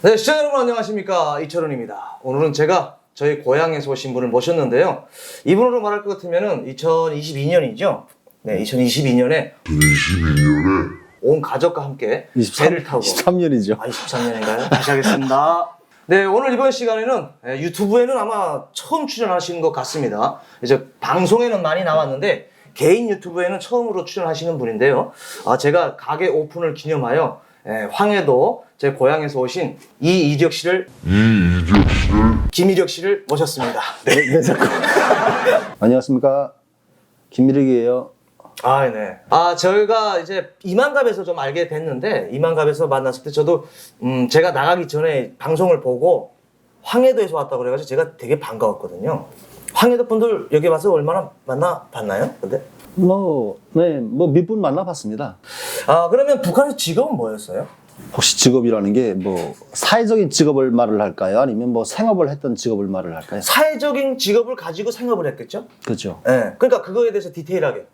네, 시청자 여러분 안녕하십니까 이철훈입니다. 오늘은 제가 저희 고향에서 오신 분을 모셨는데요. 이분으로 말할 것 같으면은 2022년이죠. 네, 2022년에 22년에 온 가족과 함께 배를 타고 23년이죠. 아, 23년인가요? 다시 하겠습니다. 네, 오늘 이번 시간에는 예, 유튜브에는 아마 처음 출연하시는 것 같습니다. 이제 방송에는 많이 나왔는데 개인 유튜브에는 처음으로 출연하시는 분인데요. 아, 제가 가게 오픈을 기념하여 예, 황해도 제 고향에서 오신 이이력 씨를 이이적 씨를 김이력 씨를 모셨습니다. 네. 네, 네, 자꾸. 안녕하십니까. 김미륵이에요. 아, 네. 아, 저희가 이제 이만갑에서 좀 알게 됐는데, 이만갑에서 만났을 때 저도, 음, 제가 나가기 전에 방송을 보고 황해도에서 왔다고 그래가지고 제가 되게 반가웠거든요. 황해도 분들 여기 와서 얼마나 만나 봤나요? 근데? 뭐, 네, 뭐 몇 분 만나봤습니다. 아, 그러면 북한의 직업은 뭐였어요? 혹시 직업이라는 게 뭐 사회적인 직업을 말을 할까요? 아니면 뭐 생업을 했던 직업을 말을 할까요? 사회적인 직업을 가지고 생업을 했겠죠? 그렇죠. 예. 그러니까 그거에 대해서 디테일하게.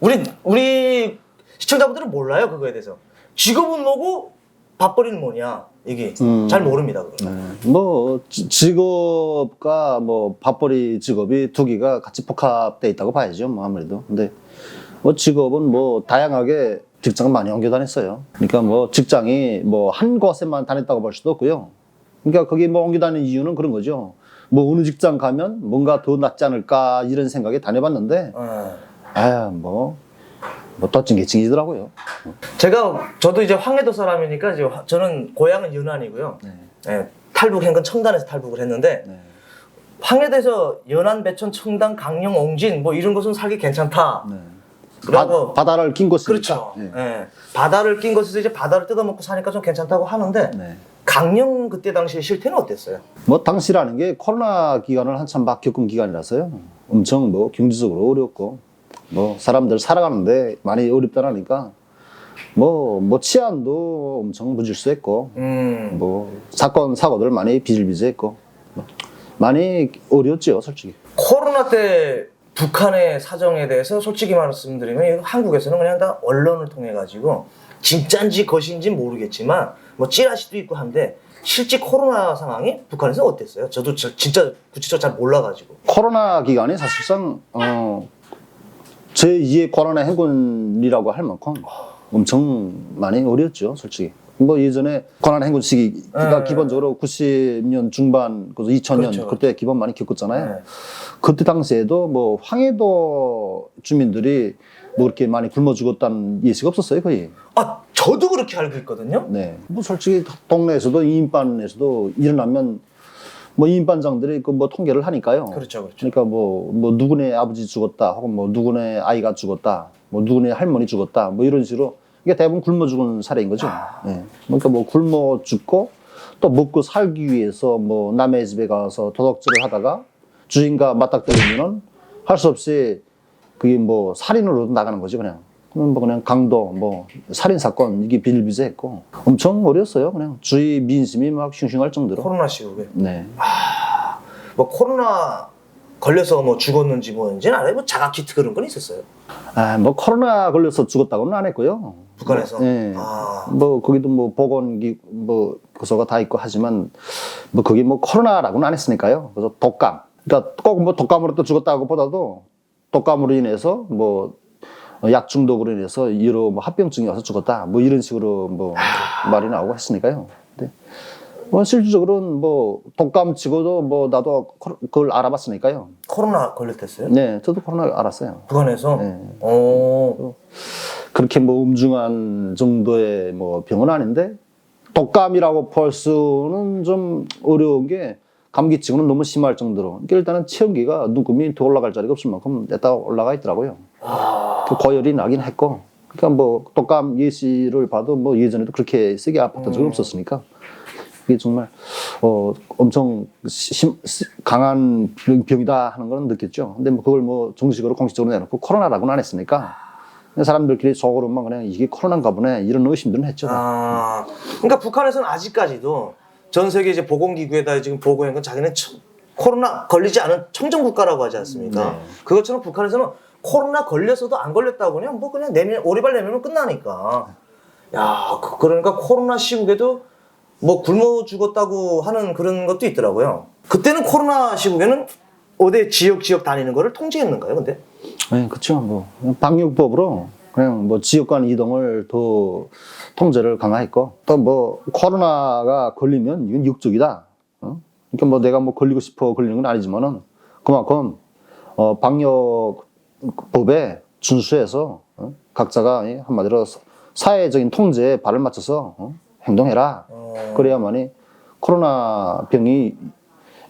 우리, 우리 시청자분들은 몰라요, 그거에 대해서. 직업은 뭐고, 밥벌이는 뭐냐, 이게. 음. 잘 모릅니다, 그거. 네, 뭐 지- 직업과 뭐 밥벌이 직업이 두 개가 같이 복합돼 있다고 봐야죠. 뭐 아무래도. 근데 뭐 직업은 뭐 다양하게 직장을 많이 옮겨 다녔어요. 그러니까 뭐 직장이 뭐 한 곳에만 다녔다고 볼 수도 없고요. 그러니까 거기 뭐 옮겨 다니는 이유는 그런 거죠. 뭐 어느 직장 가면 뭔가 더 낫지 않을까 이런 생각에 다녀봤는데 예. 아야 뭐뭐 떠찡개찡이더라고요. 제가 저도 이제 황해도 사람이니까 이제 화- 저는 고향은 연안이고요. 네. 예, 탈북한 건 청단에서 탈북을 했는데 네. 황해도에서 연안, 배천, 청담, 강릉, 옹진 뭐 이런 곳은 살기 괜찮다. 네. 그리고 바, 다를낀 곳이니까. 그렇죠. 네. 예. 바다를 낀 곳에서 이제 바다를 뜯어먹고 사니까 좀 괜찮다고 하는데 네. 강릉 그때 당시 실태는 어땠어요? 뭐 당시라는 게 코로나 기간을 한참 막 겪은 기간이라서요. 엄청 뭐 경제적으로 어렵고 뭐 사람들 살아가는데 많이 어렵다라니까 뭐, 뭐 치안도 엄청 무질서했고 음. 뭐 사건 사고들 많이 비일비재했고 뭐 많이 어려웠죠 솔직히. 코로나 때 북한의 사정에 대해서 솔직히 말씀드리면 한국에서는 그냥 다 언론을 통해 가지고 진짠지 것인지 모르겠지만 뭐 찌라시도 있고 한데 실제 코로나 상황이 북한에서 어땠어요? 저도 저- 진짜 구체적으로 잘 몰라가지고 코로나 기간이 사실상 어, 제 2의 코로나 행군이라고 할 만큼 엄청 많이 어려웠죠, 솔직히. 뭐 예전에 코로나 행군 시기가 네. 기본적으로 90년 중반, 그래서 2000년 그렇죠. 그때 기본 많이 겪었잖아요. 네. 그때 당시에도 뭐 황해도 주민들이 뭐 그렇게 많이 굶어 죽었다는 예시가 없었어요, 거의. 아 저도 그렇게 알고 있거든요. 네. 뭐 솔직히 동네에서도 이인반에서도 일어나면 뭐 이인반장들이 그 뭐 통계를 하니까요. 그렇죠, 그렇죠. 그러니까 뭐, 뭐 누구네 아버지 죽었다, 혹은 뭐 누구네 아이가 죽었다, 뭐 누구네 할머니 죽었다, 뭐 이런 식으로 이게 대부분 굶어 죽은 사례인 거죠. 예. 그러니까 뭐 굶어 죽고 또 먹고 살기 위해서 뭐 남의 집에 가서 도둑질을 하다가 주인과 맞닥뜨리면은 할 수 없이 그게 뭐 살인으로 나가는 거죠, 그냥. 그러면 뭐 그냥 강도, 뭐 살인 사건 이게 비일비재했고 엄청 어려웠어요. 그냥 주위 민심이 막 싱싱할 정도로. 코로나 시국에 네. 뭐 코로나 걸려서 뭐 죽었는지 뭐인지는 알아요. 뭐 자가 키트 그런 건 있었어요. 아, 뭐 코로나 걸려서 죽었다고는 안 했고요. 북한에서? 네. 아. 뭐 거기도 뭐 보건기 뭐 교소가 다 있고 하지만 뭐 그게 뭐 코로나라고는 안 했으니까요. 그래서 독감. 그러니까 꼭 뭐 독감으로 또 죽었다고 보다도 독감으로 인해서 뭐 약 중독으로 인해서 여러 뭐 합병증이 와서 죽었다. 뭐 이런 식으로 뭐 말이 나오고 했으니까요. 근데 뭐 실질적으로는 뭐 독감 치고도 뭐 나도 코- 그걸 알아봤으니까요. 코로나 걸렸댔어요? 네, 저도 코로나 알았어요. 북한에서? 네. 어. 그렇게 뭐 음중한 정도의 뭐 병은 아닌데 독감이라고 볼 수는 좀 어려운 게 감기치고는 너무 심할 정도로 그러니까 일단은 체온기가 눈금이 더 올라갈 자리가 없을 만큼 냈다 올라가 있더라고요. 아. 그 고열이 나긴 했고 그러니까 뭐 독감 예시를 봐도 뭐 예전에도 그렇게 세게 아팠던 적은 음. 없었으니까 이게 정말 어 엄청 심, 시- 강한 병- 병이다 하는 건 느꼈죠. 근데 뭐 그걸 뭐 정식으로 공식적으로 내놓고 코로나라고는 안 했으니까 사람들끼리 속으로만 그냥 이게 코로나인가 보네 이런 의심들은 했죠. 아. 그러니까 북한에서는 아직까지도 전 세계 이제 보건기구에다 지금 보고한 건 자기는 청- 코로나 걸리지 않은 청정 국가라고 하지 않습니까? 네. 그것처럼 북한에서는 코로나 걸려서도 안 걸렸다고 그냥 뭐 그냥 내면 오리발 내면 끝나니까. 야, 그- 그러니까 코로나 시국에도 뭐 굶어 죽었다고 하는 그런 것도 있더라고요. 그때는 코로나 시국에는 어디 지역 지역 다니는 거를 통제했는가요? 근데 네, 그렇죠. 뭐 방역법으로 그냥 뭐 지역 간 이동을 더 통제를 강화했고 또 뭐 코로나가 걸리면 이건 육적이다. 어? 그러니까 뭐 내가 뭐 걸리고 싶어 걸리는 건 아니지만은 그만큼 어, 방역법에 준수해서 어? 각자가 예, 한마디로 사- 사회적인 통제에 발을 맞춰서 어? 행동해라. 그래야만이 코로나 병이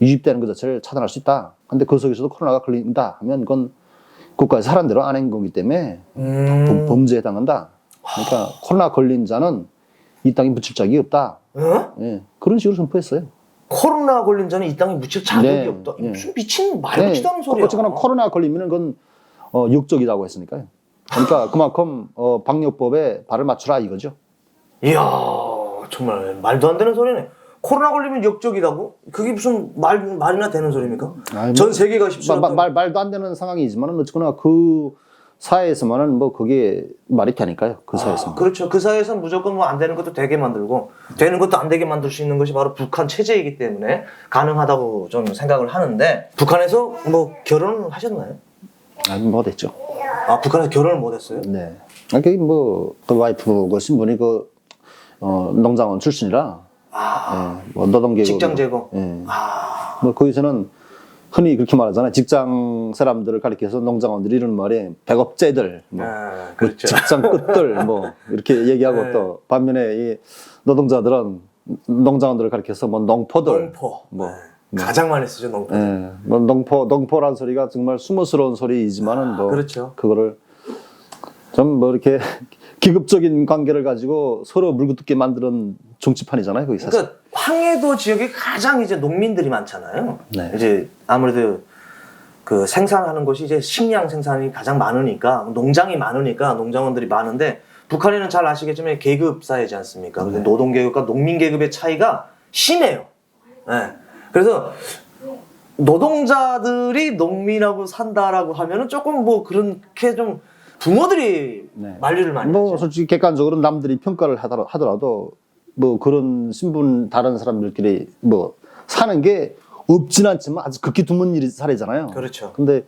유입되는 것 자체를 차단할 수 있다. 근데 그 속에서도 코로나가 걸린다 하면 그건 국가에서 하란 대로 안 한 거기 때문에 음. 범- 범죄에 해당한다. 그러니까 코로나 걸린 자는 이 땅에 묻힐 자격이 없다. 어? 예, 그런 식으로 선포했어요. 코로나 걸린 자는 이 땅에 묻힐 자격이 네, 없다. 네. 무슨 미친 말 같지도 않은 소리야. 어쨌거나 코로나 걸리면은 그건 어, 육적이라고 했으니까요. 그러니까 그만큼 어, 방역법에 발을 맞추라 이거죠. 이야 정말 말도 안 되는 소리네. 코로나 걸리면 역적이라고? 그게 무슨 말 말이나 되는 소리입니까? 아니, 뭐- 전 세계가 마- 십시오. 마- 말, 말도 안 되는 상황이지만은 어쨌거나 그 사회에서만은 뭐 그게 말이 되니까요. 그 사회에서. 그렇죠. 그 사회에서 무조건 뭐 안 되는 것도 되게 만들고 되는 것도 안 되게 만들 수 있는 것이 바로 북한 체제이기 때문에 가능하다고 좀 생각을 하는데 북한에서 뭐 결혼을 하셨나요? 아니 뭐 됐죠. 아 북한에서 결혼을 못 했어요? 네. 아, 그 뭐, 그 와이프, 그 신분이 그, 어, 농장원 출신이라, 아 예, 뭐, 노동계급. 직장 제거. 예. 아 뭐, 거기서는 흔히 그렇게 말하잖아요. 직장 사람들을 가리켜서 농장원들이 이런 말에 백업제들, 뭐, 아, 뭐 그렇죠. 직장 끝들, 뭐, 이렇게 얘기하고 네. 또, 반면에 이 노동자들은 농장원들을 가리켜서 뭐, 농포들. 농포. 뭐, 네. 가장 많이 쓰죠 농포. 예, 뭐, 농포, 농포란 소리가 정말 수모스러운 소리이지만은 뭐, 그렇죠. 그거를 좀 뭐 이렇게 기급적인 관계를 가지고 서로 물고 뜯게 만드는 정치판이잖아요, 거기 사실. 그러니까 황해도 지역이 가장 이제 농민들이 많잖아요. 네. 이제 아무래도 그 생산하는 것이 이제 식량 생산이 가장 많으니까 농장이 많으니까 농장원들이 많은데 북한에는 잘 아시겠지만 계급 사회지 않습니까? 네. 노동 계급과 농민 계급의 차이가 심해요. 네. 그래서 노동자들이 농민하고 산다라고 하면은 조금 뭐 그렇게 좀 부모들이 네. 만류를 많이 뭐 하죠. 솔직히 객관적으로 남들이 평가를 하더라- 하더라도 뭐 그런 신분 다른 사람들끼리 뭐 사는 게 없진 않지만 아주 극히 드문 일이 사례잖아요. 그렇죠. 근데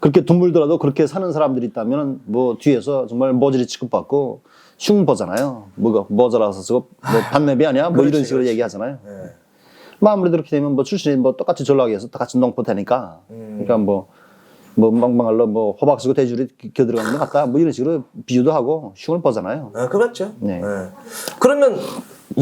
그렇게 드물더라도 그렇게 사는 사람들이 있다면 뭐 뒤에서 정말 모질이 취급받고 흉보잖아요. 뭐가 모자라서 저거 뭐 반내비 아니야? 뭐 그렇지, 이런 식으로 그렇지. 얘기하잖아요. 네. 뭐 아무래도 그렇게 되면 뭐 출신이 뭐 똑같이 전라도에서 똑같이 농포 되니까 음. 그러니까 뭐, 뭐 망방할로 뭐 호박 쓰고 돼지를 겨 들어가는 것 같다 뭐 이런 식으로 비유도 하고 흉을 보잖아요. 아, 그렇죠. 네. 그러면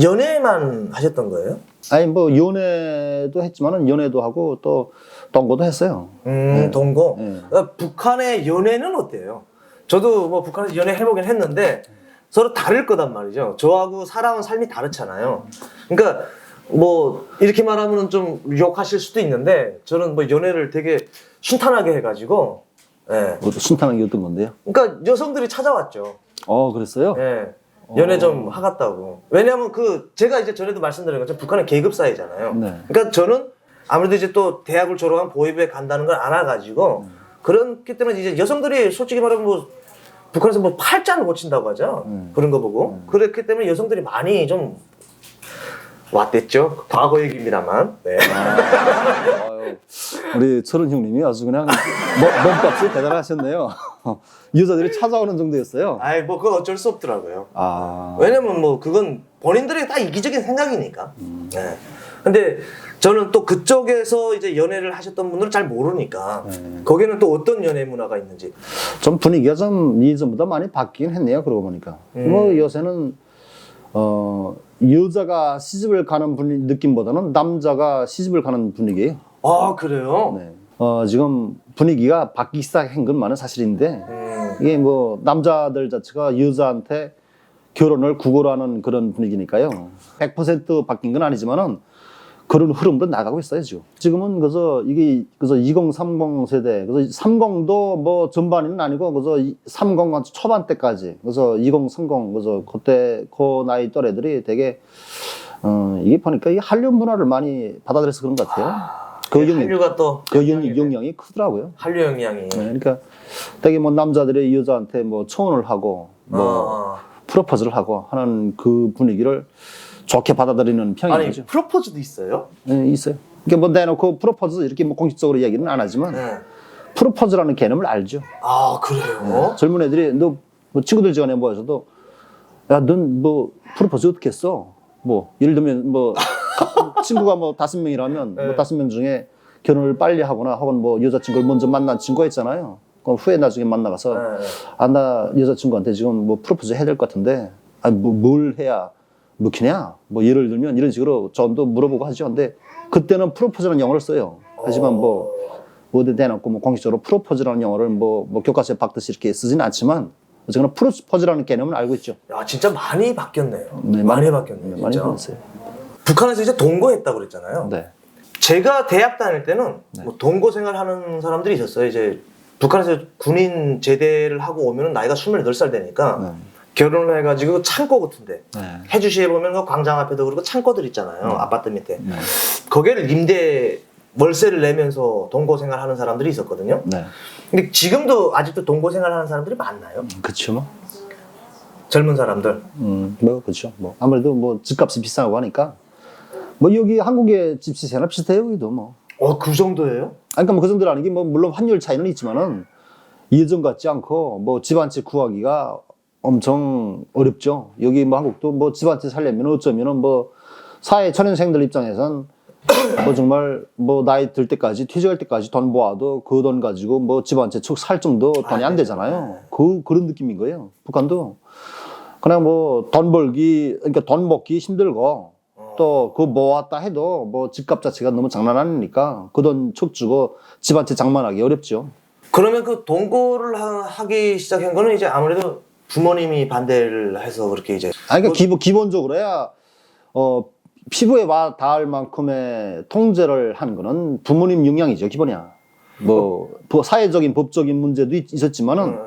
연애만 하셨던 거예요? 아니 뭐 연애도 했지만은 연애도 하고 또 동거도 했어요. 음, 동거. 네. 어, 북한의 연애는 어때요? 저도 뭐 북한에서 연애 해보긴 했는데 서로 다를 거단 말이죠. 저하고 살아온 삶이 다르잖아요. 그러니까 뭐 이렇게 말하면 좀 욕하실 수도 있는데 저는 뭐 연애를 되게 순탄하게 해가지고, 예. 뭐 순탄한 게 어떤 건데요? 그러니까 여성들이 찾아왔죠. 어 그랬어요? 예. 연애 좀 하겠다고. 왜냐하면 그 제가 이제 전에도 말씀드린 것처럼 북한은 계급 사회잖아요. 네. 그러니까 저는 아무래도 이제 또 대학을 졸업한 보위부에 간다는 걸 알아가지고 그렇기 때문에 이제 여성들이 솔직히 말하면 뭐 북한에서 뭐 팔자를 고친다고 하죠. 음. 그런 거 보고 그렇기 때문에 여성들이 많이 좀 왔댔죠. 과거 얘기입니다만. 네. 아유, 우리 철은 형님이 아주 그냥 뭐, 몸값이 대단하셨네요. 여자들이 찾아오는 정도였어요. 아이 뭐 그건 어쩔 수 없더라고요. 아, 왜냐면 뭐 그건 본인들의 다 이기적인 생각이니까. 네. 근데 저는 또 그쪽에서 이제 연애를 하셨던 분들은 잘 모르니까 네. 거기는 또 어떤 연애 문화가 있는지. 좀 분위기가 좀 이전보다 많이 바뀌긴 했네요. 그러고 보니까. 음. 뭐 요새는 어 여자가 시집을 가는 분위 느낌보다는 남자가 시집을 가는 분위기예요. 아 그래요? 네. 어 지금 분위기가 바뀌기 시작한 건 많은 사실인데 음. 이게 뭐 남자들 자체가 여자한테 결혼을 구걸하는 그런 분위기니까요. 100% 바뀐 건 아니지만은 그런 흐름으로 나가고 있어요, 지금. 지금은 그저 이게 그저 2030 세대, 그래서 30도 뭐 전반은 아니고 그저 30 초반 때까지, 그래서 2030 그저 그때 그 나이 또래들이 되게 어 이게 보니까 이 한류 문화를 많이 받아들여서 그런 것 같아요. 그 영향, 한류가 또 그 영- 영향이 크더라고요. 한류 영향이. 네, 그러니까 되게 뭐 남자들이 여자한테 뭐 청혼을 하고 뭐 어. 프로포즈를 하고 하는 그 분위기를 좋게 받아들이는 평인 아니 거죠. 프로포즈도 있어요? 예, 있어요. 그러니까 뭐 내놓고 프로포즈 이렇게 뭐 공식적으로 얘기는 안 하지만 네. 프로포즈라는 개념을 알죠. 아 그래요? 젊은 애들이 너 뭐 친구들 지간에 모여서도 야넌 뭐 프로포즈 어떻게 했어? 뭐 예를 들면 뭐 친구가 뭐 다섯 명이라면 네. 뭐 다섯 명 중에 결혼을 빨리 하거나 혹은 뭐 여자친구를 먼저 만난 친구가 있잖아요. 그럼 후에 나중에 만나가서 네. 아나 여자친구한테 지금 뭐 프로포즈 해야 될 것 같은데 아뭐뭘 해야 먹히냐? 뭐 예를 들면 이런 식으로 전도 물어보고 하죠. 근데 그때는 프로포즈라는 영어를 써요. 하지만 뭐 어디 대놓고 뭐 공식적으로 프로포즈라는 영어를 뭐, 뭐 교과서에 박듯이 이렇게 쓰진 않지만 어쨌거나 프로포즈라는 개념은 알고 있죠. 야 진짜 많이 바뀌었네요. 네, 많이 많이- 바뀌었네요. 네, 많이 진짜. 변했어요. 북한에서 이제 동거했다고 그랬잖아요. 네. 제가 대학 다닐 때는 뭐 동거 생활하는 사람들이 있었어요. 이제 북한에서 군인 제대를 하고 오면 나이가 28살 되니까 네. 결혼을 해가지고 창고 같은데 네. 해주시에 보면 그 광장 앞에도 그렇고 창고들 있잖아요. 아파트 밑에. 네. 거기를 임대 월세를 내면서 동거 생활하는 사람들이 있었거든요. 네. 근데 지금도 아직도 동거 생활하는 사람들이 많나요? 그렇죠. 뭐. 젊은 사람들. 음, 뭐 그렇죠. 뭐 아무래도 뭐 집값이 비싸고 하니까 뭐 여기 한국의 집 시세나 비슷해요 여기도 뭐. 어, 그 정도예요? 아니, 그러니까 뭐 그 정도라는 게뭐 물론 환율 차이는 있지만은 예전 같지 않고 뭐 집 한 채 구하기가 엄청 어렵죠. 여기 뭐 한국도 뭐 집 한 채 살려면 어쩌면은 뭐 사회 초년생들 입장에선 뭐 정말 뭐 나이 들 때까지 퇴직할 때까지 돈 모아도 그 돈 가지고 뭐 집 한채축살 정도 돈이 안 되잖아요. 그 그런 느낌인 거예요. 북한도 그냥 뭐 돈 벌기 그러니까 돈 먹기 힘들고 또 그 모았다 해도 뭐 집값 자체가 너무 장난 아니니까 그 돈 척 주고 집 한 채 장만하기 어렵죠. 그러면 그 동거를 하- 하기 시작한 거는 이제 아무래도 부모님이 반대를 해서 그렇게 이제 아니 그러니까 기본 기본적으로야 어 피부에 와 닿을 만큼의 통제를 한 거는 부모님 영향이죠 기본이야. 뭐 부- 사회적인 법적인 문제도 있, 있었지만은 음.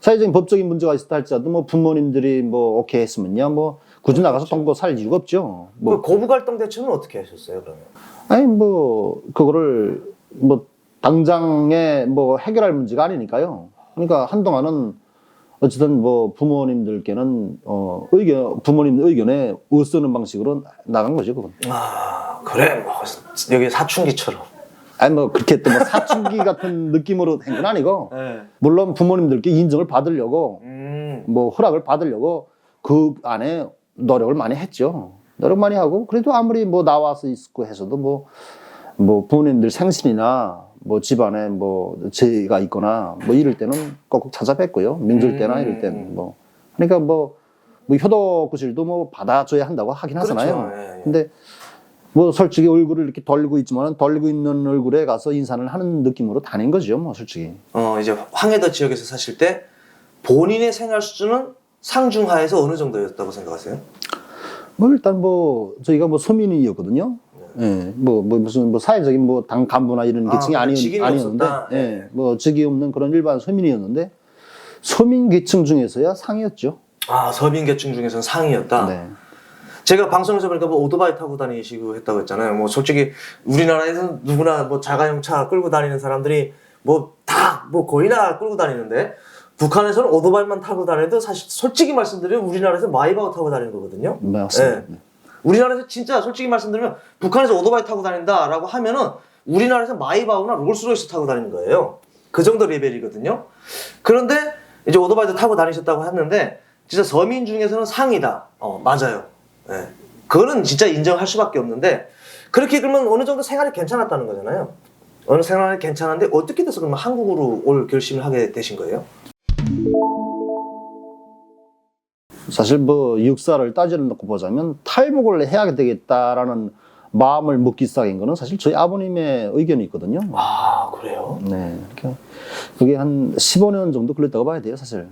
사회적인 법적인 문제가 있었다 할지라도 뭐 부모님들이 뭐 오케이 했으면야 뭐 굳이 나가서 동거 살 이유가 없죠. 뭐그 고부갈등 대처는 어떻게 하셨어요 그러면? 아니 뭐 그거를 뭐 당장에 뭐 해결할 문제가 아니니까요. 그러니까 한동안은 어쨌든 뭐 부모님들께는 어 의견 부모님 의견에 어쓰는 방식으로 나간 거죠 그건. 아 그래 뭐 여기 사춘기처럼. 아니 뭐 그렇게 또 뭐 사춘기 같은 느낌으로 한건 아니고 네. 물론 부모님들께 인정을 받으려고 음. 뭐 허락을 받으려고 그 안에 노력을 많이 했죠. 노력 많이 하고 그래도 아무리 뭐 나와서 있고 해서도 뭐 뭐 부모님들 생신이나 뭐 집안에 뭐 죄가 있거나 뭐 이럴 때는 꼭꼭 찾아뵙고요. 명절 때나 음. 이럴 때는 뭐 그러니까 뭐, 뭐 효도구실도 뭐 받아줘야 한다고 하긴 하잖아요. 그렇죠. 예, 예. 근데 뭐 솔직히 얼굴을 이렇게 돌리고 있지만 돌리고 있는 얼굴에 가서 인사를 하는 느낌으로 다닌 거죠. 뭐 솔직히. 어 이제 황해도 지역에서 사실 때 본인의 생활 수준은 상중하에서 어느 정도였다고 생각하세요? 뭐 일단 뭐 저희가 뭐 서민이었거든요. 예, 뭐, 뭐 무슨 뭐 사회적인 뭐 당 간부나 이런 아, 계층이 아니, 아니었는데. 예, 뭐 직위 없는 그런 일반 서민이었는데 서민 계층 중에서야 상이었죠. 아 서민 계층 중에서는 상이었다. 네. 제가 방송에서 보니까 뭐 오토바이 타고 다니시고 했다고 했잖아요. 뭐 솔직히 우리나라에서 누구나 뭐 자가용 차 끌고 다니는 사람들이 뭐 다뭐 거의 다 끌고 다니는데 북한에서는 오토바이만 타고 다녀도 사실 솔직히 말씀드리면 우리나라에서 마이바우 타고 다니는 거거든요. 맞습니다. 네. 우리나라에서 진짜 솔직히 말씀드리면 북한에서 오토바이 타고 다닌다라고 하면은 우리나라에서 마이바우나 롤스로이스 타고 다니는 거예요. 그 정도 레벨이거든요. 그런데 이제 오토바이도 타고 다니셨다고 했는데 진짜 서민 중에서는 상이다. 어 맞아요. 예. 그거는 진짜 인정할 수밖에 없는데 그렇게 그러면 어느 정도 생활이 괜찮았다는 거잖아요. 어느 생활이 괜찮은데 어떻게 돼서 그러면 한국으로 올 결심을 하게 되신 거예요? 사실 뭐 역사를 따지는 놓고 보자면 탈북을 해야 되겠다라는 마음을 먹기 시작한 거는 사실 저희 아버님의 의견이 있거든요. 아 그래요? 네. 그러니까 그게 한 15년 정도 걸렸다고 봐야 돼요, 사실.